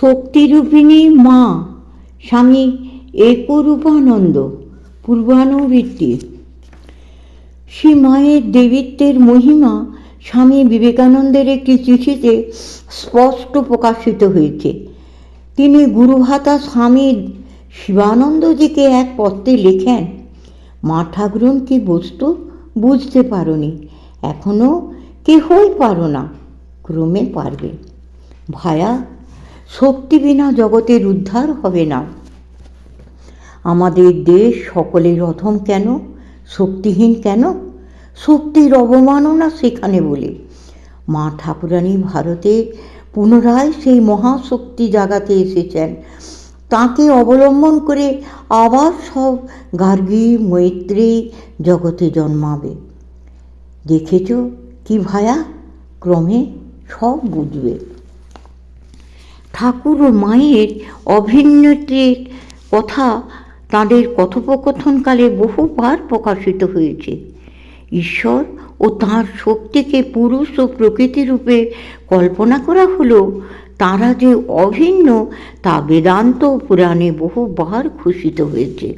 শক্তিরূপিণী মা, স্বামী একরূপানন্দ, পূর্বানুবৃত্তি। শ্রী মায়ের দেবীত্বের মহিমা স্বামী বিবেকানন্দের একটি চিঠিতে স্পষ্ট প্রকাশিত হয়েছে। তিনি গুরুভাতা স্বামী শিবানন্দজিকে এক পত্রে লেখেন মা ঠাকুরন কি বস্তু? বুঝতে পারোনি। এখনও কেহই পারো না। ক্রমে পারবে। ভায়া শক্তি বিনা জগতের উদ্ধার হবে না। আমাদের দেশ সকলের অধম কেন? শক্তিহীন কেন? শক্তির অবমাননা সেখানে বলে। মা ঠাকুরানী ভারতে পুনরায় সেই মহাশক্তি জাগাতে এসেছেন। তাকে অবলম্বন করে আবার সব গার্গী, মৈত্রী জগতে জন্মাবে। দেখেছ কি ভায়া? ক্রমে সব বুঝবে। ঠাকুর ও মায়ের অভিন্নতির কথা তাঁদের কথোপকথনকালে বহুবার প্রকাশিত হয়েছে। ঈশ্বর ও তাঁর শক্তিকে পুরুষ ও প্রকৃতি রূপে কল্পনা করা হলো তারা যে অভিন্ন তা বেদান্ত পুরাণে বহুবার ঘোষিত হয়েছে।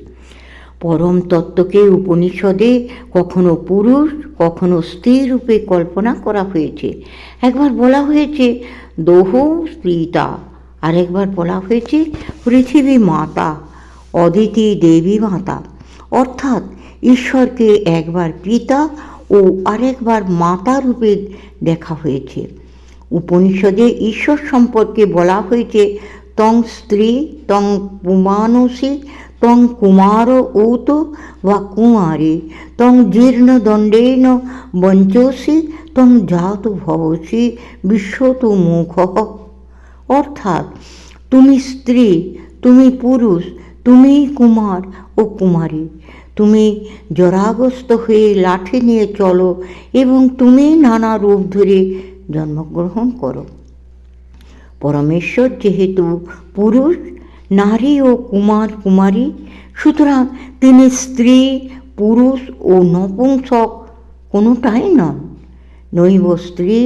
পরম তত্ত্বকে উপনিষদে কখনো পুরুষ, কখনো স্ত্রী রূপে কল্পনা করা হয়েছে। একবার বলা হয়েছে, দোহ স্ত্রীতা। আরেকবার বলা হয়েছে, পৃথিবী মাতা, অদিতি দেবী মাতা। অর্থাৎ ঈশ্বরকে একবার পিতা ও আরেকবার মাতা রূপে দেখা হয়েছে। উপনিষদে ঈশ্বর সম্পর্কে বলা হয়েছে, তং স্ত্রী, তং পুমানসী, তং কুমার ঔত বা কুমারী, তং জীর্ণ দণ্ডেন বঞ্চসি, তং জাত ভবসি, বিশ্বত মুখ। অর্থাৎ তুমি স্ত্রী, তুমি পুরুষ, তুমি কুমার ও কুমারী। তুমি জরাগ্রস্ত হয়ে লাঠি নিয়ে চলো এবং তুমি নানা রূপ ধরে জন্মগ্রহণ করো। পরমেশ্বর যেহেতু পুরুষ, নারী ও কুমার কুমারী, সুতরাং তিনি স্ত্রী, পুরুষ ও নপুংসক কোনোটাই নন। নৈব স্ত্রী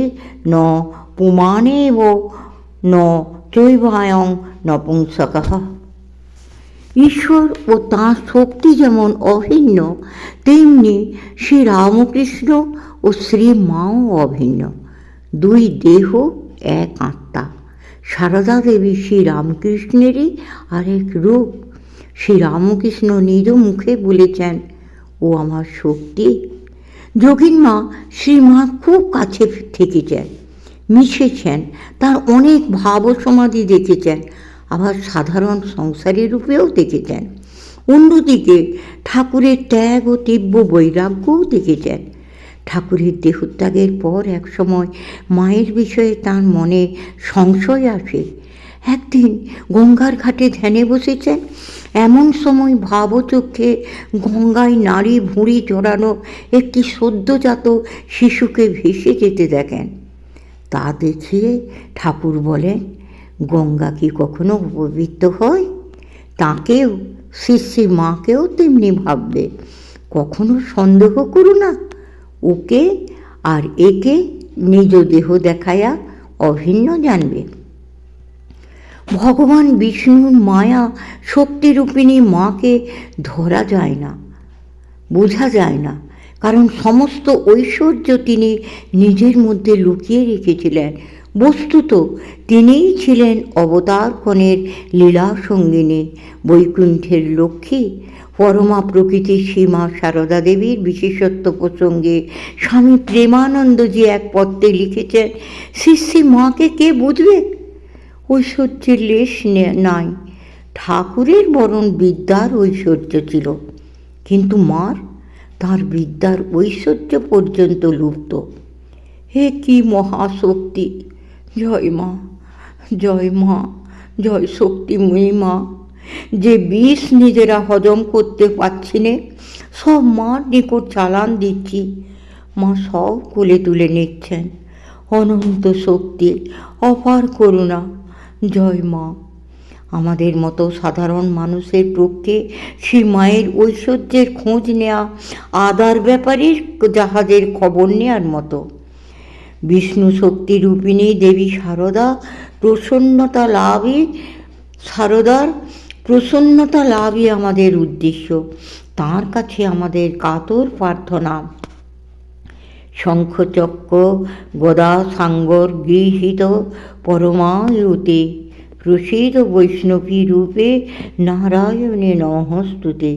ন পুমানেব ন চৈবায়ং নপুংসক ঈশ্বর ও তাঁর শক্তি যেমন অভিন্ন, তেমনি শ্রী রামকৃষ্ণ ও শ্রী মাও অভিন্ন। দুই দেহ, এক আত্মা। সারদা দেবী শ্রী রামকৃষ্ণেরই আরেক রূপ। শ্রী রামকৃষ্ণ নিজ মুখে বলেছেন, ও আমার শক্তি। যোগিন মা শ্রীমা খুব কাছে থেকেছেন। মিশেছেন, তার অনেক ভাব সমাধি দেখেছেন, আবার সাধারণ সংসারী রূপেও দেখেছেন। অন্যদিকে ঠাকুরের ত্যাগ ও তীব্র বৈরাগ্যও দেখেছেন। ঠাকুরের দেহত্যাগের পর এক সময় মায়ের বিষয়ে তার মনে সংশয় আসে। একদিন গঙ্গার ঘাটে ধ্যানে বসেছেন, এমন সময় ভাবচক্ষে গঙ্গায় নারী ভুঁড়ি চড়ানো একটি সদ্যজাত শিশুকে ভেসে যেতে দেখেন। তা দেখিয়ে ঠাকুর বলেন গঙ্গা কি কখনো অপবিত্র হয়? তাকেও, শিষ্যি মাকেও তেমনি ভাববে। কখনো সন্দেহ করু না, ওকে আর একে নিজ দেহ দেখায়া অভিন্ন জানবে। ভগবান বিষ্ণুর মায়া শক্তিরূপিণী মাকে ধরা যায় না, বোঝা যায় না। কারণ সমস্ত ঐশ্বর্য তিনি নিজের মধ্যে লুকিয়ে রেখেছিলেন। বস্তুত তিনিই ছিলেন অবতারক্ষণের লীলা সঙ্গিনী, বৈকুণ্ঠের লক্ষ্মী, পরমা প্রকৃতির সীমা সারদা দেবীর বিশেষত্ব প্রসঙ্গে স্বামী প্রেমানন্দজি এক পত্রে লিখেছেন, শিষ্যি মাকে কে বুঝবে? ঐশ্বর্যের লেশ নাই। ঠাকুরের বরণ বিদ্যার ঐশ্বর্য ছিল। কিন্তু মার তার বিদ্যার ঐশ্বর্য পর্যন্ত লুপ্ত। হে কি মহাশক্তি? জয় মা জয় মা, জয় শক্তিময়ী মা। যে বিষ নিজেরা হজম করতে পারছি নে, সব মার নিকট চালান দিচ্ছি। মা সব কোলে তুলে নিচ্ছেন। অনন্ত শক্তি, অপার করুণা। জয় মা। আমাদের মতো সাধারণ মানুষের পক্ষে শ্রী মায়ের ঐশ্বর্যের খোঁজ নেওয়া আদার ব্যাপারের জাহাজের খবর নেয়ার মতো। বিষ্ণু শক্তি রূপিণী দেবী সারদা প্রসন্নতা লাভই সারদার প্রসন্নতা লাভই আমাদের উদ্দেশ্য। তার কাছে আমাদের কাতর প্রার্থনা। শঙ্খচক্র গদা সাঙ্গর গৃহীত পরমায়ুতে প্রসিদ্ধ বৈষ্ণবী রূপে নারায়ণে নহস্তুতে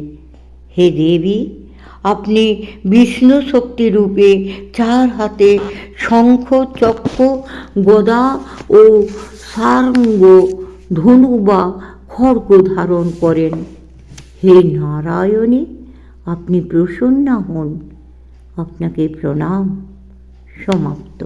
হে দেবী, আপনি বিষ্ণু শক্তি রূপে চার হাতে শঙ্খ, চক্র, গদা ও সারঙ্গ, ধনু বা খড়গ ধারণ করেন। হে নারায়ণী, আপনি প্রসন্না হন। আপনাকে প্রণাম। সমাপ্ত।